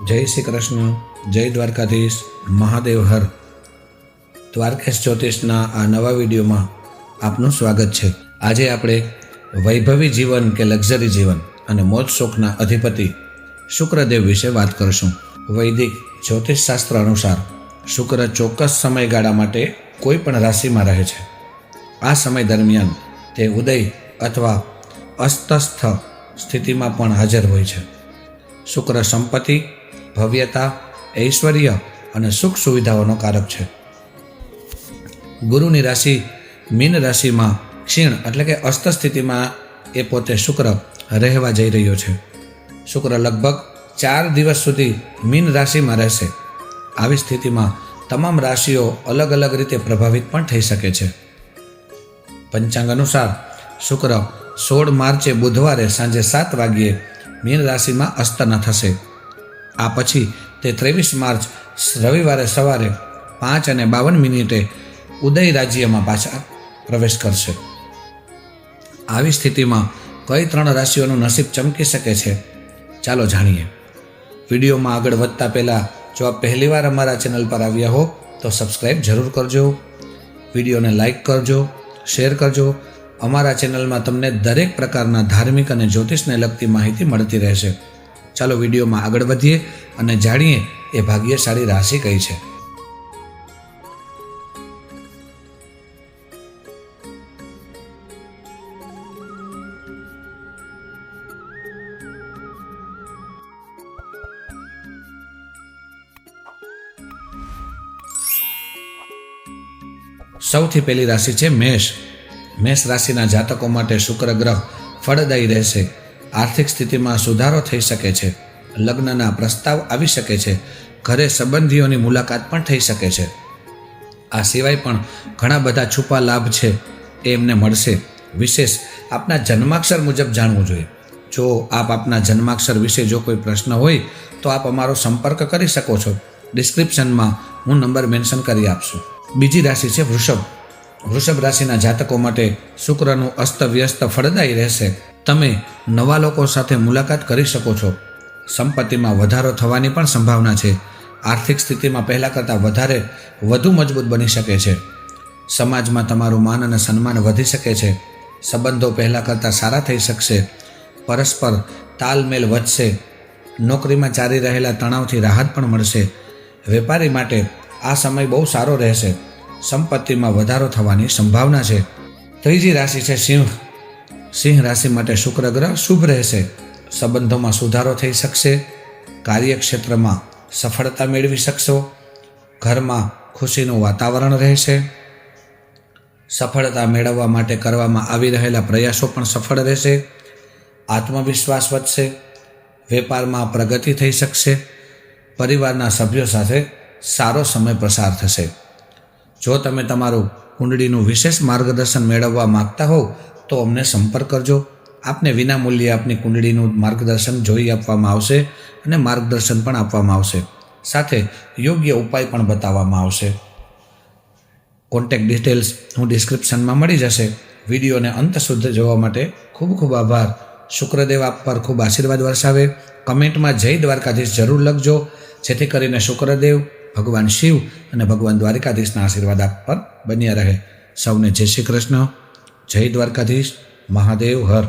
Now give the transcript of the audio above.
જય શ્રી કૃષ્ણ, જય દ્વારકાધીશ, મહાદેવ હર. દ્વારકેશ જ્યોતિષના આ નવા વિડીયોમાં આપનું સ્વાગત છે. આજે આપણે વૈભવી જીવન કે લક્ઝરી જીવન અને મોજ શોખના અધિપતિ શુક્રદેવ વિશે વાત કરીશું. વૈદિક જ્યોતિષ શાસ્ત્ર અનુસાર શુક્ર ચોક્કસ સમયગાળા માટે કોઈ પણ રાશિમાં રહે છે. આ સમય દરમિયાન તે ઉદય અથવા અસ્તસ્થ સ્થિતિમાં પણ હાજર હોય છે. શુક્ર સંપત્તિ ભવ્યતા, ઐશ્વર્ય અને સુખ સુવિધાઓનો કારક છે. ગુરુની રાશિ મીન રાશિમાં ક્ષીણ એટલે કે અસ્ત સ્થિતિમાં એ પોતે શુક્ર રહેવા જઈ રહ્યો છે. શુક્ર લગભગ ચાર દિવસ સુધી મીન રાશિમાં રહેશે. આવી સ્થિતિમાં તમામ રાશિઓ અલગ અલગ રીતે પ્રભાવિત પણ થઈ શકે છે. પંચાંગ અનુસાર શુક્ર સોળ માર્ચે બુધવારે સાંજે સાત વાગ્યે મીન રાશિમાં અસ્તના થશે. આ પછી તે ત્રેવીસ માર્ચ રવિવારે સવારે પાંચ અને બાવન મિનિટે ઉદય રાજ્યમાં પાછા પ્રવેશ કરશે. આવી સ્થિતિમાં કઈ ત્રણ રાશિઓનું નસીબ ચમકી શકે છે? ચાલો જાણીએ. વિડીયોમાં આગળ વધતા પહેલાં જો આપ પહેલીવાર અમારા ચેનલ પર આવ્યા હો, તો સબસ્ક્રાઈબ જરૂર કરજો. વિડીયોને લાઈક કરજો, શેર કરજો. અમારા ચેનલમાં તમને દરેક પ્રકારના ધાર્મિક અને જ્યોતિષને લગતી માહિતી મળતી રહેશે. ચાલો વિડીયોમાં આગળ વધીએ અને જાણીએ એ ભાગ્યશાળી રાશિ કઈ છે. સૌથી પહેલી રાશિ છે મેષ. મેષ રાશિના જાતકો માટે શુક્ર ગ્રહ ફળદાયી રહેશે. આર્થિક સ્થિતિમાં સુધારો થઈ શકે છે. લગ્નના પ્રસ્તાવ આવી શકે છે. ઘરે સંબંધીઓની મુલાકાત પણ થઈ શકે છે. આ સિવાય પણ ઘણા બધા છુપા લાભ છે એ એમને મળશે. વિશેષ આપના જન્માક્ષર મુજબ જાણવું જોઈએ. જો આપ આપના જન્માક્ષર વિશે જો કોઈ પ્રશ્ન હોય, તો આપ અમારો સંપર્ક કરી શકો છો. ડિસ્ક્રિપ્શનમાં હું નંબર મેન્શન કરી આપશું. બીજી રાશિ છે વૃષભ. વૃષભ રાશિના જાતકો માટે શુક્રનું અસ્તવ્યસ્ત ફળદાયી રહેશે. તમે નવા લોકો સાથે મુલાકાત કરી શકો છો. સંપત્તિમાં વધારો થવાની પણ સંભાવના છે. આર્થિક સ્થિતિમાં પહેલાં કરતાં વધારે વધુ મજબૂત બની શકે છે. સમાજમાં તમારું માન અને સન્માન વધી શકે છે. સંબંધો પહેલાં કરતાં સારા થઈ શકશે. પરસ્પર તાલમેલ વધશે. નોકરીમાં ચાલી રહેલા તણાવથી રાહત પણ મળશે. વેપારી માટે આ સમય બહુ સારો રહેશે. સંપત્તિમાં વધારો થવાની સંભાવના છે. ત્રીજી રાશિ છે સિંહ. સિંહ રાશિ માટે શુક્ર ગ્રહ શુભ રહેશે. સંબંધોમાં સુધારો થઈ શકશે. કાર્યક્ષેત્રમાં સફળતા મેળવી શકશો. ઘરમાં ખુશીનું વાતાવરણ રહેશે. સફળતા મેળવવા માટે કરવામાં આવી રહેલા પ્રયાસો પણ સફળ રહેશે. આત્મવિશ્વાસ વધશે. વેપારમાં પ્રગતિ થઈ શકશે. પરિવારના સભ્યો સાથે સારો સમય પસાર થશે. જો તમે તમારું કુંડળીનું વિશેષ માર્ગદર્શન મેળવવા માંગતા હોવ તો અમને સંપર્ક કરજો. આપને વિના મૂલ્યે આપની કુંડળીનું માર્ગદર્શન જોઈ આપવામાં આવશે અને માર્ગદર્શન પણ આપવામાં આવશે. સાથે યોગ્ય ઉપાય પણ બતાવવામાં આવશે. કોન્ટેક્ટ ડિટેલ્સ હું ડિસ્ક્રિપ્શનમાં મળી જશે. વિડીયોને અંત સુધી જોવા માટે ખૂબ ખૂબ આભાર. શુક્રદેવ આપ પર ખૂબ આશીર્વાદ વરસાવે. કમેન્ટમાં જય દ્વારકાધીશ જરૂર લખજો. જેથી કરીને શુક્રદેવ, ભગવાન શિવ અને ભગવાન દ્વારકાધીશના આશીર્વાદ આપ પર બન્યા રહે. સૌને જય શ્રી કૃષ્ણ. જય દ્વારકાધીશ મહાદેવ હર.